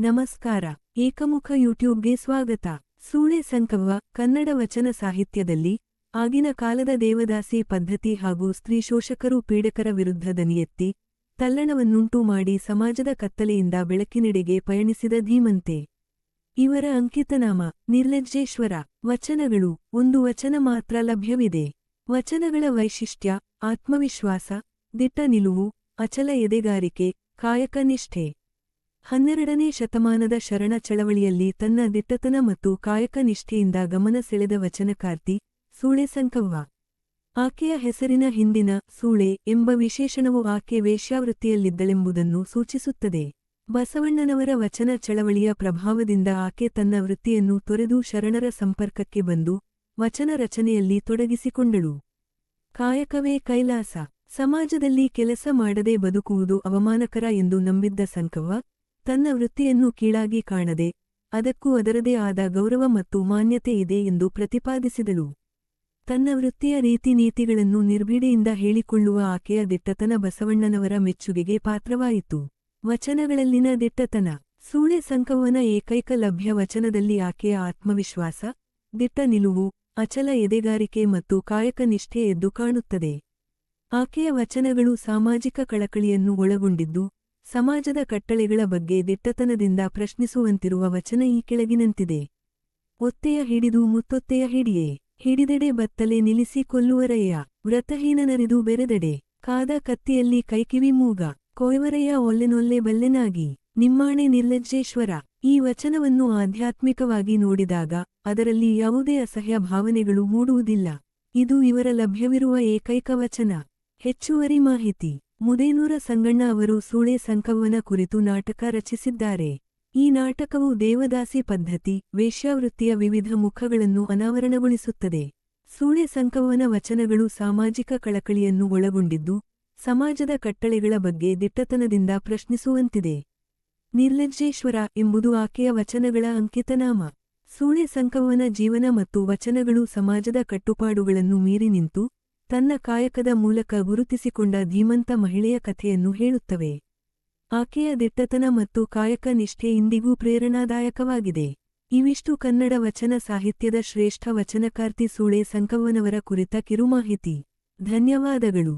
ನಮಸ್ಕಾರ. ಏಕಮುಖ ಯೂಟ್ಯೂಬ್ಗೆ ಸ್ವಾಗತ. ಸೂಳೆ ಸಂಕವ್ವ, ಕನ್ನಡ ವಚನ ಸಾಹಿತ್ಯದಲ್ಲಿ, ಆಗಿನ ಕಾಲದ ದೇವದಾಸಿ ಪದ್ಧತಿ ಹಾಗೂ ಸ್ತ್ರೀ ಶೋಷಕರು ಪೀಡಕರ ವಿರುದ್ಧ ದನಿಯೆತ್ತಿ, ತಲ್ಲಣವನ್ನುಂಟು ಮಾಡಿ ಸಮಾಜದ ಕತ್ತಲೆಯಿಂದ ಬೆಳಕಿನೆಡೆಗೆ ಪಯಣಿಸಿದ ಧೀಮಂತೆ. ಇವರ ಅಂಕಿತನಾಮ ನಿರ್ಲಜ್ಜೇಶ್ವರ. ವಚನಗಳು, ಒಂದು ವಚನ ಮಾತ್ರ ಲಭ್ಯವಿದೆ. ವಚನಗಳ ವೈಶಿಷ್ಟ್ಯ, ಆತ್ಮವಿಶ್ವಾಸ, ದಿಟ್ಟ ನಿಲುವು, ಅಚಲ ಎದೆಗಾರಿಕೆ, ಕಾಯಕ ನಿಷ್ಠೆ. ಹನ್ನೆರಡನೇ ಶತಮಾನದ ಶರಣ ಚಳವಳಿಯಲ್ಲಿ ತನ್ನ ದಿಟ್ಟತನ ಮತ್ತು ಕಾಯಕ ನಿಷ್ಠೆಯಿಂದ ಗಮನ ಸೆಳೆದ ವಚನಕಾರ್ತಿ ಸೂಳೆ ಸಂಕವ್ವ. ಆಕೆಯ ಹೆಸರಿನ ಹಿಂದಿನ ಸೂಳೆ ಎಂಬ ವಿಶೇಷಣವು ಆಕೆ ವೇಶ್ಯಾವೃತ್ತಿಯಲ್ಲಿದ್ದಳೆಂಬುದನ್ನು ಸೂಚಿಸುತ್ತದೆ. ಬಸವಣ್ಣನವರ ವಚನ ಚಳವಳಿಯ ಪ್ರಭಾವದಿಂದ ಆಕೆ ತನ್ನ ವೃತ್ತಿಯನ್ನು ತೊರೆದು ಶರಣರ ಸಂಪರ್ಕಕ್ಕೆ ಬಂದು ವಚನ ರಚನೆಯಲ್ಲಿ ತೊಡಗಿಸಿಕೊಂಡಳು. ಕಾಯಕವೇ ಕೈಲಾಸ. ಸಮಾಜದಲ್ಲಿ ಕೆಲಸ ಮಾಡದೆ ಬದುಕುವುದು ಅವಮಾನಕರ ಎಂದು ನಂಬಿದ್ದ ಸಂಕವ್ವ ತನ್ನ ವೃತ್ತಿಯನ್ನು ಕೀಳಾಗಿ ಕಾಣದೆ, ಅದಕ್ಕೂ ಅದರದೇ ಆದ ಗೌರವ ಮತ್ತು ಮಾನ್ಯತೆ ಇದೆ ಎಂದು ಪ್ರತಿಪಾದಿಸಿದಳು. ತನ್ನ ವೃತ್ತಿಯ ರೀತಿ ನೀತಿಗಳನ್ನು ನಿರ್ಭೀಡೆಯಿಂದ ಹೇಳಿಕೊಳ್ಳುವ ಆಕೆಯ ದಿಟ್ಟತನ ಬಸವಣ್ಣನವರ ಮೆಚ್ಚುಗೆಗೆ ಪಾತ್ರವಾಯಿತು. ವಚನಗಳಲ್ಲಿನ ದಿಟ್ಟತನ, ಸೂಳೆ ಸಂಕವನ ಏಕೈಕ ಲಭ್ಯ ವಚನದಲ್ಲಿ ಆಕೆಯ ಆತ್ಮವಿಶ್ವಾಸ, ದಿಟ್ಟ ನಿಲುವು, ಅಚಲ ಎದೆಗಾರಿಕೆ ಮತ್ತು ಕಾಯಕ ನಿಷ್ಠೆ ಎದ್ದು ಕಾಣುತ್ತದೆ. ಆಕೆಯ ವಚನಗಳು ಸಾಮಾಜಿಕ ಕಳಕಳಿಯನ್ನು ಒಳಗೊಂಡಿದ್ದು ಸಮಾಜದ ಕಟ್ಟಳೆಗಳ ಬಗ್ಗೆ ದಿಟ್ಟತನದಿಂದ ಪ್ರಶ್ನಿಸುವಂತಿರುವ ವಚನ ಈ ಕೆಳಗಿನಂತಿದೆ. ಒತ್ತೆಯ ಹಿಡಿದು ಮುತ್ತೊತ್ತೆಯ ಹಿಡಿಯೇ, ಹಿಡಿದೆಡೆ ಬತ್ತಲೆ ನಿಲ್ಲಿಸಿ ಕೊಲ್ಲುವರಯ್ಯ ವ್ರತಹೀನನರಿದು ಬೆರೆದೆಡೆ, ಕಾದ ಕತ್ತಿಯಲ್ಲಿ ಕೈಕಿವಿ ಮೂಗ, ಕೊಯ್ವರಯ್ಯ ಒಲ್ಲೆನೊಲ್ಲೆ ಬಲ್ಲೆನಾಗಿ, ನಿಮ್ಮಾಣೆ ನಿರ್ಲಜ್ಜೇಶ್ವರ. ಈ ವಚನವನ್ನು ಆಧ್ಯಾತ್ಮಿಕವಾಗಿ ನೋಡಿದಾಗ ಅದರಲ್ಲಿ ಯಾವುದೇ ಅಸಹ್ಯ ಭಾವನೆಗಳು ಮೂಡುವುದಿಲ್ಲ. ಇದು ಇವರ ಲಭ್ಯವಿರುವ ಏಕೈಕ ವಚನ. ಹೆಚ್ಚುವರಿ ಮಾಹಿತಿ. ಮುದೇನೂರ ಸಂಗಣ್ಣ ಅವರು ಸೂಳೆ ಸಂಕವ್ವನ ಕುರಿತು ನಾಟಕ ರಚಿಸಿದ್ದಾರೆ. ಈ ನಾಟಕವು ದೇವದಾಸಿ ಪದ್ಧತಿ, ವೇಶ್ಯಾವೃತ್ತಿಯ ವಿವಿಧ ಮುಖಗಳನ್ನು ಅನಾವರಣಗೊಳಿಸುತ್ತದೆ. ಸೂಳೆ ಸಂಕವ್ವನ ವಚನಗಳು ಸಾಮಾಜಿಕ ಕಳಕಳಿಯನ್ನು ಒಳಗೊಂಡಿದ್ದು, ಸಮಾಜದ ಕಟ್ಟಳೆಗಳ ಬಗ್ಗೆ ದಿಟ್ಟತನದಿಂದ ಪ್ರಶ್ನಿಸುವಂತಿದೆ. ನಿರ್ಲಜ್ಜೇಶ್ವರ ಎಂಬುದು ಆಕೆಯ ವಚನಗಳ ಅಂಕಿತನಾಮ. ಸೂಳೆ ಸಂಕವ್ವನ ಜೀವನ ಮತ್ತು ವಚನಗಳು ಸಮಾಜದ ಕಟ್ಟುಪಾಡುಗಳನ್ನು ಮೀರಿ ನಿಂತು ತನ್ನ ಕಾಯಕದ ಮೂಲಕ ಗುರುತಿಸಿಕೊಂಡ ಧೀಮಂತ ಮಹಿಳೆಯ ಕಥೆಯನ್ನು ಹೇಳುತ್ತವೆ. ಆಕೆಯ ದಿಟ್ಟತನ ಮತ್ತು ಕಾಯಕ ನಿಷ್ಠೆ ಇಂದಿಗೂ ಪ್ರೇರಣಾದಾಯಕವಾಗಿದೆ. ಇವಿಷ್ಟು ಕನ್ನಡ ವಚನ ಸಾಹಿತ್ಯದ ಶ್ರೇಷ್ಠ ವಚನಕಾರ್ತಿ ಸೂಳೆ ಸಂಕವ್ವನವರ ಕುರಿತ ಕಿರುಮಾಹಿತಿ. ಧನ್ಯವಾದಗಳು.